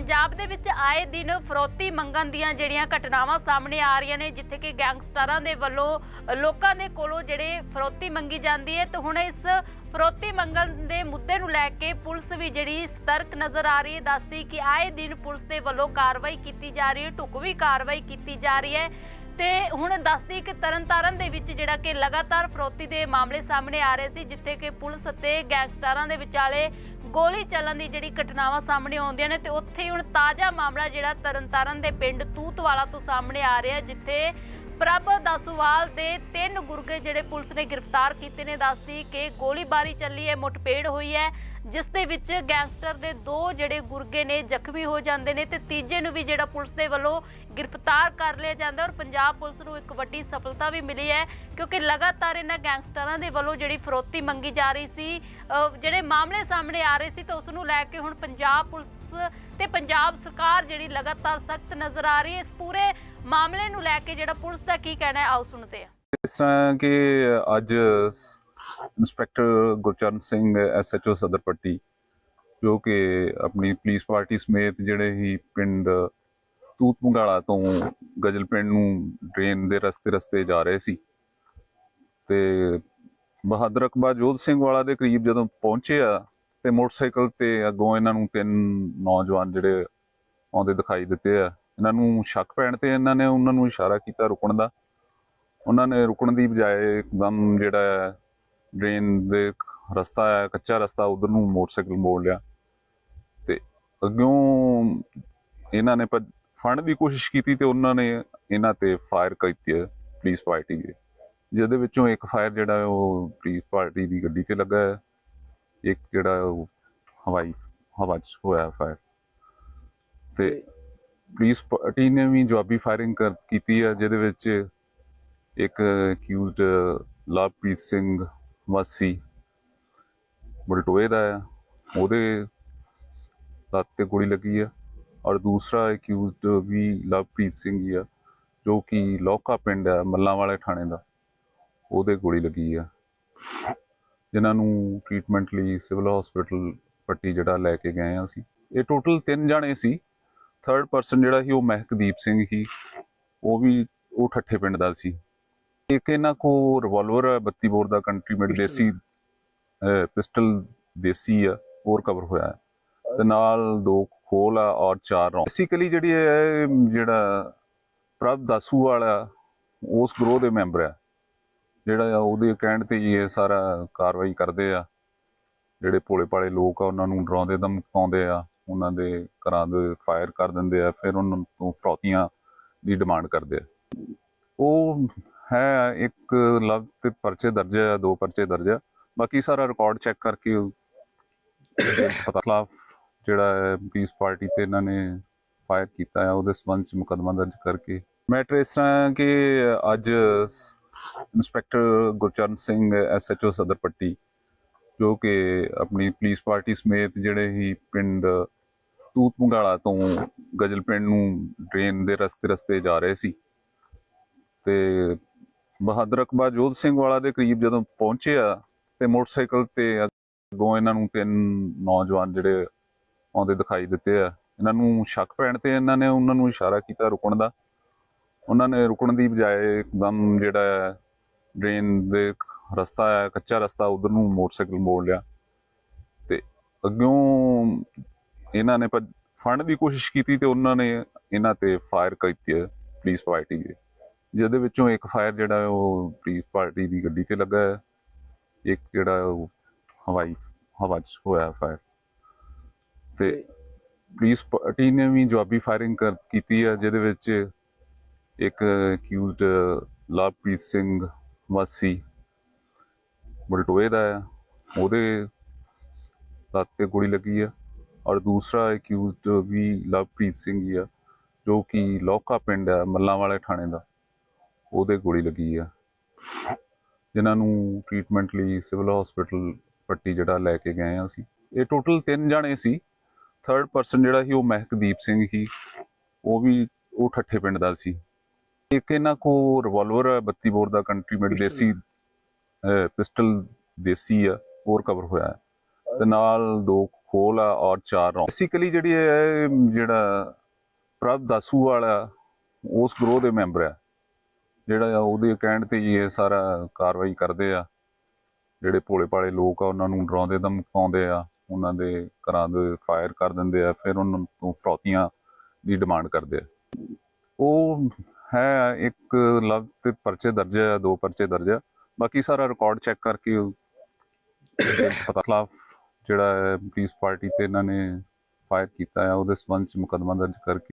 ਪੰਜਾਬ ਦੇ ਵਿੱਚ ਆਏ ਦਿਨ ਫਰੋਤੀ ਮੰਗਣ ਦੀਆਂ ਜਿਹੜੀਆਂ ਘਟਨਾਵਾਂ ਸਾਹਮਣੇ ਆ ਰਹੀਆਂ ਨੇ, ਜਿੱਥੇ ਕਿ ਗੈਂਗਸਟਰਾਂ ਦੇ ਵੱਲੋਂ ਲੋਕਾਂ ਦੇ ਕੋਲੋਂ ਜਿਹੜੇ ਫਰੋਤੀ ਮੰਗੀ ਜਾਂਦੀ ਹੈ, ਤੇ ਹੁਣ ਇਸ ਫਰੋਤੀ ਮੰਗਣ ਦੇ ਮੁੱਦੇ ਨੂੰ ਲੈ ਕੇ ਪੁਲਿਸ ਵੀ ਜਿਹੜੀ ਸਤਰਕ ਨਜ਼ਰ ਆ ਰਹੀ ਹੈ, ਦੱਸਦੀ ਕਿ ਆਏ ਦਿਨ ਪੁਲਿਸ ਦੇ ਵੱਲੋਂ ਕਾਰਵਾਈ ਕੀਤੀ ਜਾ ਰਹੀ ਹੈ, ਢੁਕਵੀਂ ਕਾਰਵਾਈ ਕੀਤੀ ਜਾ ਰਹੀ ਹੈ। ਤੇ ਹੁਣ ਦੱਸਦੀ ਕਿ ਤਰਨਤਾਰਨ ਦੇ ਵਿੱਚ ਜਿਹੜਾ ਕਿ ਲਗਾਤਾਰ ਫਰੋਤੀ ਦੇ ਮਾਮਲੇ ਸਾਹਮਣੇ ਆ ਰਹੇ ਸੀ, ਜਿੱਥੇ ਕਿ ਪੁਲਿਸ ਅਤੇ ਗੈਂਗਸਟਰਾਂ ਦੇ ਵਿਚਾਲੇ ਗੋਲੀ ਚੱਲਣ ਦੀ ਜਿਹੜੀ ਘਟਨਾਵਾਂ ਸਾਹਮਣੇ ਆਉਂਦੀਆਂ ਨੇ ਤੇ ਉੱਥੇ ਹੀ ਹੁਣ ਤਾਜ਼ਾ ਮਾਮਲਾ ਜਿਹੜਾ ਤਰਨਤਾਰਨ ਦੇ ਪਿੰਡ ਤੂਤਵਾਲਾ ਤੋਂ ਸਾਹਮਣੇ ਆ ਰਿਹਾ, ਜਿੱਥੇ ਪ੍ਰਭ ਦਾਸੂਵਾਲ ਦੇ ਤਿੰਨ ਗੁਰਗੇ ਜਿਹੜੇ ਪੁਲਿਸ ਨੇ ਗ੍ਰਿਫਤਾਰ ਕੀਤੇ ਨੇ। ਦੱਸਦੀ ਕਿ ਗੋਲੀਬਾਰੀ ਚੱਲੀ ਹੈ, ਮੁੱਠਭੇੜ ਹੋਈ ਹੈ, ਜਿਸ ਦੇ ਵਿੱਚ ਗੈਂਗਸਟਰ ਦੇ ਦੋ ਜਿਹੜੇ ਗੁਰਗੇ ਨੇ ਜ਼ਖਮੀ ਹੋ ਜਾਂਦੇ ਨੇ ਤੇ ਤੀਜੇ ਨੂੰ ਵੀ ਜਿਹੜਾ ਪੁਲਿਸ ਦੇ ਵੱਲੋਂ ਗ੍ਰਿਫਤਾਰ ਕਰ ਲਿਆ ਜਾਂਦਾ ਔਰ ਪੰਜਾਬ ਪੁਲਿਸ ਨੂੰ ਇੱਕ ਵੱਡੀ ਸਫਲਤਾ ਵੀ ਮਿਲੀ ਹੈ ਕਿਉਂਕਿ ਲਗਾਤਾਰ ਇਹਨਾਂ ਗੈਂਗਸਟਰਾਂ ਦੇ ਵੱਲੋਂ ਜਿਹੜੀ ਫਰੋਤੀ ਮੰਗੀ ਜਾ ਰਹੀ ਸੀ ਜਿਹੜੇ ਮਾਮਲੇ ਸਾਹਮਣੇ ਆ ਰਹੇ ਸੀ ਤਾਂ ਉਸ ਨੂੰ ਲੈ ਕੇ ਹੁਣ ਪੰਜਾਬ ਪੁਲਿਸ ਤੇ ਪੰਜਾਬ ਸਰਕਾਰ ਜਿਹੜੀ ਲਗਾਤਾਰ ਸਖਤ ਨਜ਼ਰ ਆ ਰਹੀ ਹੈ। ਇਸ ਪੂਰੇ ਮਾਮਲੇ ਨੂੰ ਲੈ ਕੇ ਜਿਹੜਾ ਪੁਲਿਸ ਦਾ ਕੀ ਕਹਿਣਾ ਹੈ, ਆਓ ਸੁਣਦੇ ਹਾਂ। ਇਸ ਤਰ੍ਹਾਂ ਕਿ ਅੱਜ ਇੰਸਪੈਕਟਰ ਗੁਰਚਰਨ ਸਿੰਘ, ਐਸਐਚਓ ਸਦਰ ਪੱਟੀ, ਜੋ ਕਿ ਆਪਣੀ ਪੁਲਿਸ ਪਾਰਟੀ ਸਮੇਤ ਜਿਹੜੇ ਹੀ ਪਿੰਡ ਤੂਤ ਤੋਂ ਗਜਲ ਪਿੰਡ ਨੂੰ ਟ੍ਰੇਨ ਦੇ ਰਸਤੇ ਰਸਤੇ ਜਾ ਰਹੇ ਸੀ ਤੇ ਬਹਾਦਰ ਅਕਬਾ ਜੋਧ ਸਿੰਘ ਵਾਲਾ ਦੇ ਕਰੀਬ ਜਦੋਂ ਪਹੁੰਚੇ ਆ ਤੇ ਮੋਟਰਸਾਈਕਲ ਤੇ ਅੱਗੋਂ ਇਹਨਾਂ ਨੂੰ ਤਿੰਨ ਨੌਜਵਾਨ ਜਿਹੜੇ ਆਉਂਦੇ ਦਿਖਾਈ ਦਿੱਤੇ ਆ। ਇਹਨਾਂ ਨੂੰ ਸ਼ੱਕ ਪੈਣ ਤੇ ਇਹਨਾਂ ਨੇ ਉਹਨਾਂ ਨੂੰ ਇਸ਼ਾਰਾ ਕੀਤਾ ਰੁਕਣ ਦਾ। ਉਹਨਾਂ ਨੇ ਰੁਕਣ ਦੀ ਬਜਾਏ ਇੱਕਦਮ ਜਿਹੜਾ ਡਰੇਨ ਦੇ ਰਸਤਾ ਹੈ, ਕੱਚਾ ਰਸਤਾ ਉਧਰ ਨੂੰ ਮੋਟਰਸਾਈਕਲ ਮੋੜ ਲਿਆ। ਤੇ ਅੱਗੋਂ ਇਹਨਾਂ ਨੇ ਫੜਨ ਦੀ ਕੋਸ਼ਿਸ਼ ਕੀਤੀ ਤੇ ਉਹਨਾਂ ਨੇ ਇਹਨਾਂ ਤੇ ਫਾਇਰ ਕੀਤੀ ਪੁਲਿਸ ਪਾਰਟੀ ਦੇ। ਜਿਹਦੇ ਵਿੱਚੋਂ ਇੱਕ ਫਾਇਰ ਜਿਹੜਾ ਉਹ ਪੁਲਿਸ ਪਾਰਟੀ ਦੀ ਗੱਡੀ ਤੇ ਲੱਗਾ ਹੈ। ਇੱਕ ਜਿਹੜਾ ਉਹ ਹਵਾਈ, ਹਵਾ 'ਚ ਹੋਇਆ ਫਾਇਰ। ਤੇ ਪੁਲਿਸ ਪਾਰਟੀ ਨੇ ਵੀ ਜਵਾਬੀ ਫਾਇਰਿੰਗ ਕਰ ਕੀਤੀ ਆ, ਜਿਹਦੇ ਵਿੱਚ ਇੱਕ ਅਕਿਊਜ਼ਡ ਲਵਪ੍ਰੀਤ ਸਿੰਘ ਵਾਸੀ ਬਲਟੋਏ ਦਾ ਆ, ਉਹਦੇ ਲੱਤ ਤੇ ਗੋਲੀ ਲੱਗੀ ਆ। ਔਰ ਦੂਸਰਾ ਅਕਿਊਜ਼ਡ ਵੀ ਲਵਪ੍ਰੀਤ ਸਿੰਘ ਹੀ ਆ, ਜੋ ਕਿ ਲੋਕਾ ਪਿੰਡ ਆ ਮੱਲਾਂ ਵਾਲੇ ਥਾਣੇ ਦਾ, ਉਹਦੇ ਗੋਲੀ ਲੱਗੀ ਹੈ ਜਿਨ੍ਹਾਂ ਨੂੰ ਟ੍ਰੀਟਮੈਂਟ ਲਈ ਸਿਵਲ ਹਸਪੀਟਲ ਪੱਟੀ ਜਿਹੜਾ ਲੈ ਕੇ ਗਏ ਆ ਅਸੀਂ। ਇਹ ਟੋਟਲ ਤਿੰਨ ਜਾਣੇ ਸੀ। ਥਰਡ ਪਰਸਨ ਜਿਹੜਾ ਸੀ ਉਹ ਮਹਿਕਦੀਪ ਸਿੰਘ ਸੀ। ਉਹ ਵੀ ਉਹ ਠੱਠੇ ਪਿੰਡ ਦਾ ਸੀ। ਇੱਕ ਇਹਨਾਂ ਕੋ ਰਿਵਾਲਵਰ ਹੈ 32 ਬੋਰ ਦਾ ਕੰਟਰੀ ਮੇਡ ਦੇਸੀ ਪਿਸਟਲ ਦੇਸੀ ਆ ਉਹ ਰਿਕਵਰ ਹੋਇਆ ਹੈ। ਤੇ ਨਾਲ ਦੋ ਖੋਲ ਆ ਔਰ ਚਾਰ ਰੌਂਡ ਬੇਸਿਕਲੀ ਜਿਹੜੀ ਹੈ ਜਿਹੜਾ ਪ੍ਰਭ ਦਾਸੂ ਵਾਲਾ ਉਸ ਗਰੋਹ ਦੇ ਮੈਂਬਰ ਆ। ਜਿਹੜਾ ਉਹਦੇ ਕਹਿਣ ਤੇ ਇਹ ਸਾਰਾ ਕਾਰਵਾਈ ਕਰਦੇ ਆ। ਜਿਹੜੇ ਭੋਲੇ ਭਾਲੇ ਲੋਕ ਆ ਉਹਨਾਂ ਨੂੰ ਡਰਾਉਂਦੇ ਧਮਕਾਉਂਦੇ ਆ। ਉਹਨਾਂ ਦੇ ਘਰਾਂ ਦੇ ਫਾਇਰ ਕਰ ਦਿੰਦੇ ਆ ਫਿਰ ਉਹਨਾਂ ਤੋਂ ਫਰੌਤੀਆਂ ਦੀ ਡਿਮਾਂਡ ਕਰਦੇ ਆ। ਉਹ ਹੈ ਇੱਕ ਲਵ ਤੇ ਪਰਚੇ ਦਰਜ ਆ ਦੋ ਪਰਚੇ ਦਰਜ ਬਾਕੀ ਸਾਰਾ ਰਿਕਾਰਡ ਚੈੱਕ ਕਰਕੇ ਪਤਾ ਖਿਲਾਫ ਜਿਹੜਾ ਹੈ ਪੀਸ ਪਾਰਟੀ ਤੇ ਇਹਨਾਂ ਨੇ ਫਾਇਰ ਕੀਤਾ ਹੈ ਉਹਦੇ ਸਬੰਧ ਚ ਮੁਕੱਦਮਾ ਦਰਜ ਕਰਕੇ। ਮੈਟਰ ਇਸ ਤਰ੍ਹਾਂ ਹੈ ਕਿ ਅੱਜ ਇੰਸਪੈਕਟਰ ਗੁਰਚਰਨ ਸਿੰਘ ਐਸਐਚਓ ਸਦਰ ਪੱਟੀ ਜੋ ਕਿ ਆਪਣੀ ਪੁਲਿਸ ਪਾਰਟੀ ਸਮੇਤ ਜਿਹੜੇ ਹੀ ਪਿੰਡ ਤੂਤ ਮੰਗਾਲਾ ਤੋਂ ਗਜਲ ਪਿੰਡ ਨੂੰ ਟ੍ਰੇਨ ਦੇ ਰਸਤੇ ਰਸਤੇ ਜਾ ਰਹੇ ਸੀ ਤੇ ਬਹਾਦਰ ਅਕਬਾ ਜੋਧ ਸਿੰਘ ਵਾਲਾ ਦੇ ਕਰੀਬ ਜਦੋਂ ਪਹੁੰਚੇ ਆ ਤੇ ਮੋਟਰਸਾਈਕਲ ਤੇ ਅੱਗੋਂ ਇਹਨਾਂ ਨੂੰ ਤਿੰਨ ਨੌਜਵਾਨ ਜਿਹੜੇ ਆਉਂਦੇ ਦਿਖਾਈ ਦਿੱਤੇ ਆ। ਇਹਨਾਂ ਨੂੰ ਸ਼ੱਕ ਪੈਣ ਤੇ ਇਹਨਾਂ ਨੇ ਉਹਨਾਂ ਨੂੰ ਇਸ਼ਾਰਾ ਕੀਤਾ ਰੁਕਣ ਦਾ। ਉਹਨਾਂ ਨੇ ਰੁਕਣ ਦੀ ਬਜਾਏ ਇੱਕਦਮ ਜਿਹੜਾ ਹੈ ਡਰੇਨ ਦੇ ਰਸਤਾ ਹੈ ਕੱਚਾ ਰਸਤਾ ਉਧਰ ਨੂੰ ਮੋਟਰਸਾਈਕਲ ਮੋੜ ਲਿਆ। ਤੇ ਅੱਗੋਂ ਇਹਨਾਂ ਨੇ ਫੜਨ ਦੀ ਕੋਸ਼ਿਸ਼ ਕੀਤੀ ਤੇ ਉਹਨਾਂ ਨੇ ਇਹਨਾਂ ਤੇ ਫਾਇਰ ਕੀਤੀ ਪੁਲਿਸ ਪਾਰਟੀ ਦੇ। ਜਿਹਦੇ ਵਿੱਚੋਂ ਇੱਕ ਫਾਇਰ ਜਿਹੜਾ ਉਹ ਪੁਲਿਸ ਪਾਰਟੀ ਦੀ ਗੱਡੀ ਤੇ ਲੱਗਾ ਹੈ। ਇੱਕ ਜਿਹੜਾ ਉਹ ਹਵਾਈ ਹਵਾ 'ਚ ਹੋਇਆ ਫਾਇਰ। ਤੇ ਪੁਲਿਸ ਪਾਰਟੀ ਨੇ ਵੀ ਜਵਾਬੀ ਫਾਇਰਿੰਗ ਕਰ ਕੀਤੀ ਹੈ ਜਿਹਦੇ ਵਿੱਚ ਇੱਕ ਅਕਿਊਜ਼ਡ ਲਵਪ੍ਰੀਤ ਸਿੰਘ ਮਾਸੀ ਬਲਟੋਏ ਦਾ ਆ ਉਹਦੇ ਲੱਤ ਤੇ ਗੋਲੀ ਲੱਗੀ ਹੈ ਔਰ ਦੂਸਰਾ ਅਕਿਊਜ਼ਡ ਵੀ ਲਵਪ੍ਰੀਤ ਸਿੰਘ ਹੀ ਆ, ਜੋ ਕਿ ਲੋਕਾ ਪਿੰਡ ਹੈ ਮੱਲਾਂ ਵਾਲੇ ਥਾਣੇ ਦਾ। ਉਹਦੇ ਗੋਲੀ ਲੱਗੀ ਆ। ਜਿਨ੍ਹਾਂ ਨੂੰ ਟ੍ਰੀਟਮੈਂਟ ਲਈ ਸਿਵਲ ਹਸਪੀਟਲ ਪੱਟੀ ਜਿਹੜਾ ਲੈ ਕੇ ਗਏ ਆ ਅਸੀਂ। ਇਹ ਟੋਟਲ ਤਿੰਨ ਜਾਣੇ ਸੀ। ਥਰਡ ਪਰਸਨ ਜਿਹੜਾ ਸੀ, ਉਹ ਮਹਿਕਦੀਪ ਸਿੰਘ ਸੀ। ਉਹ ਵੀ, ਉਹ ਠੱਠੇ ਪਿੰਡ ਦਾ ਸੀ। ਇੱਕ ਇਹਨਾਂ ਕੋ ਰਿਵਾਲਵਰ ਹੈ 32 ਬੋਰ ਦਾ ਕੰਟਰੀ ਮੇਡ ਦੇਸੀ ਪਿਸਟਲ ਦੇਸੀ ਆ ਉਹ ਰਿਕਵਰ ਹੋਇਆ ਹੈ। ਤੇ ਨਾਲ ਦੋ ਹੋਲ ਆ ਔਰ ਚਾਰ ਰੌਂਗ ਬੇਸਿਕਲੀ ਜਿਹੜੀ ਹੈ ਜਿਹੜਾ ਪ੍ਰਭ ਦਾਸੂ ਵਾਲਾ ਉਸ ਗਰੋਹ ਦੇ ਮੈਂਬਰ ਆ। ਜਿਹੜਾ ਉਹਦੇ ਕਹਿਣ ਤੇ ਇਹ ਸਾਰਾ ਕਾਰਵਾਈ ਕਰਦੇ ਆ। ਜਿਹੜੇ ਭੋਲੇ ਭਾਲੇ ਲੋਕ ਆ ਉਹਨਾਂ ਨੂੰ ਡਰਾਉਂਦੇ ਧਮਕਾਉਂਦੇ ਆ ਉਹਨਾਂ ਦੇ ਘਰਾਂ ਦੇ ਫਾਇਰ ਕਰ ਦਿੰਦੇ ਆ ਫਿਰ ਉਹਨਾਂ ਤੋਂ ਫਰੌਤੀਆਂ ਦੀ ਡਿਮਾਂਡ ਕਰਦੇ ਆ। ਉਹ ਹੈ ਇੱਕ ਲਵ ਤੇ ਪਰਚੇ ਦਰਜ ਹੈ, ਦੋ ਪਰਚੇ ਦਰਜ ਹੈ। ਬਾਕੀ ਸਾਰਾ ਰਿਕਾਰਡ ਚੈੱਕ ਕਰਕੇ ਪਤਾ ਖਿਲਾਫ ਜਿਹੜਾ ਹੈ ਪੁਲਿਸ ਪਾਰਟੀ ਤੇ ਇਹਨਾਂ ਨੇ ਫਾਇਰ ਕੀਤਾ ਹੈ, ਉਹਦੇ ਸਬੰਧ ਚ ਮੁਕੱਦਮਾ ਦਰਜ ਕਰਕੇ